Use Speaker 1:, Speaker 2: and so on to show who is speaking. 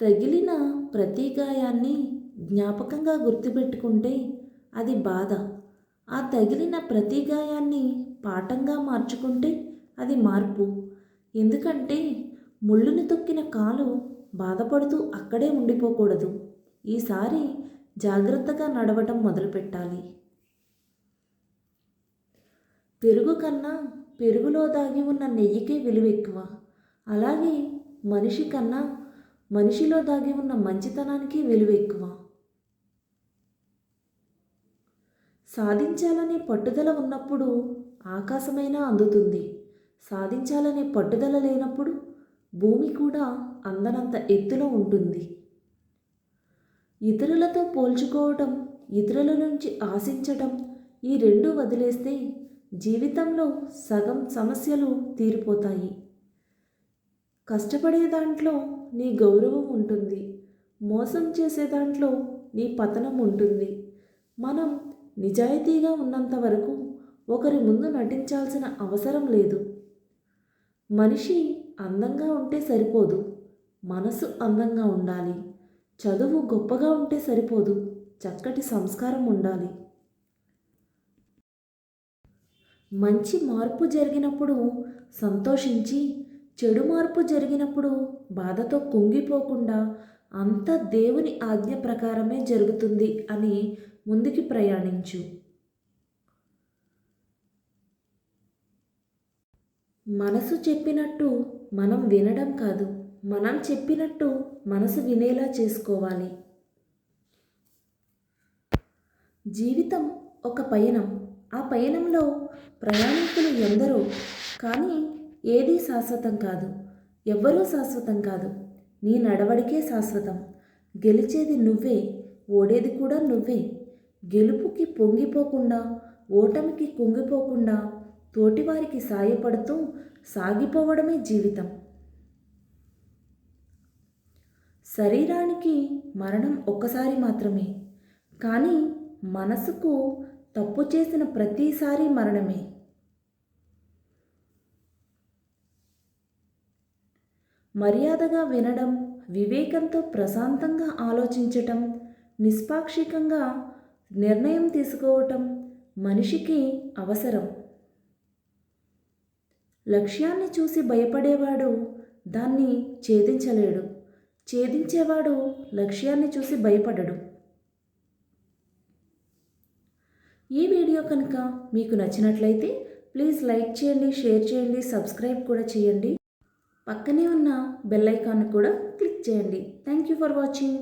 Speaker 1: తగిలిన ప్రతి గాయాన్ని జ్ఞాపకంగా గుర్తుపెట్టుకుంటే అది బాధ. ఆ తగిలిన ప్రతి గాయాన్ని పాఠంగా మార్చుకుంటే అది మార్పు. ఎందుకంటే ముళ్ళుని తొక్కిన కాలు బాధపడుతూ అక్కడే ఉండిపోకూడదు. ఈసారి జాగ్రత్తగా నడవటం మొదలుపెట్టాలి. పెరుగు కన్నా పెరుగులో దాగి ఉన్న నెయ్యికే విలువ ఎక్కువ. అలాగే మనిషి కన్నా మనిషిలో దాగి ఉన్న మంచితనానికి విలువ ఎక్కువ. సాధించాలనే పట్టుదల ఉన్నప్పుడు ఆకాశమైనా అందుతుంది. సాధించాలనే పట్టుదల లేనప్పుడు భూమి కూడా అందనంత ఎత్తులో ఉంటుంది. ఇతరులతో పోల్చుకోవటం ఇతరుల నుంచి ఆశించటం ఈ రెండు వదిలేస్తే జీవితంలో సగం సమస్యలు తీరిపోతాయి. కష్టపడే దాంట్లో నీ గౌరవం ఉంటుంది. మోసం చేసే దాంట్లో నీ పతనం ఉంటుంది. మనం నిజాయితీగా ఉన్నంత వరకు ఒకరి ముందు నటించాల్సిన అవసరం లేదు. మనిషి అందంగా ఉంటే సరిపోదు. మనసు అందంగా ఉండాలి. చదువు గొప్పగా ఉంటే సరిపోదు. చక్కటి సంస్కారం ఉండాలి. మంచి మార్పు జరిగినప్పుడు సంతోషించి చెడు మార్పు జరిగినప్పుడు బాధతో కుంగిపోకుండా అంత దేవుని ఆజ్ఞ ప్రకారమే జరుగుతుంది అని ముందుకి ప్రయాణించు. మనసు చెప్పినట్టు మనం వినడం కాదు మనం చెప్పినట్టు మనసు వినేలా చేసుకోవాలి. జీవితం ఒక పయనం. ఆ పయనంలో ప్రయాణికులు ఎందరో కానీ ఏదీ శాశ్వతం కాదు. ఎవ్వరూ శాశ్వతం కాదు. నీ నడవడికే శాశ్వతం. గెలిచేది నువ్వే ఓడేది కూడా నువ్వే. గెలుపుకి పొంగిపోకుండా ఓటమికి కుంగిపోకుండా తోటివారికి సాయపడుతూ సాగిపోవడమే జీవితం. శరీరానికి మరణం ఒక్కసారి మాత్రమే. కానీ మనసుకు తప్పు చేసిన ప్రతిసారి మరణమే. మర్యాదగా వినడం వివేకంతో ప్రశాంతంగా ఆలోచించటం నిష్పాక్షికంగా నిర్ణయం తీసుకోవటం మనిషికి అవసరం. లక్ష్యాన్ని చూసి భయపడేవాడు దాన్ని ఛేదించలేడు. ఛేదించేవాడు లక్ష్యాన్ని చూసి భయపడడు. ఈ వీడియో కనుక మీకు నచ్చినట్లయితే ప్లీజ్ లైక్ చేయండి షేర్ చేయండి సబ్స్క్రైబ్ కూడా చేయండి. పక్కనే ఉన్న బెల్ ఐకాన్ కూడా క్లిక్ చేయండి. Thank you for watching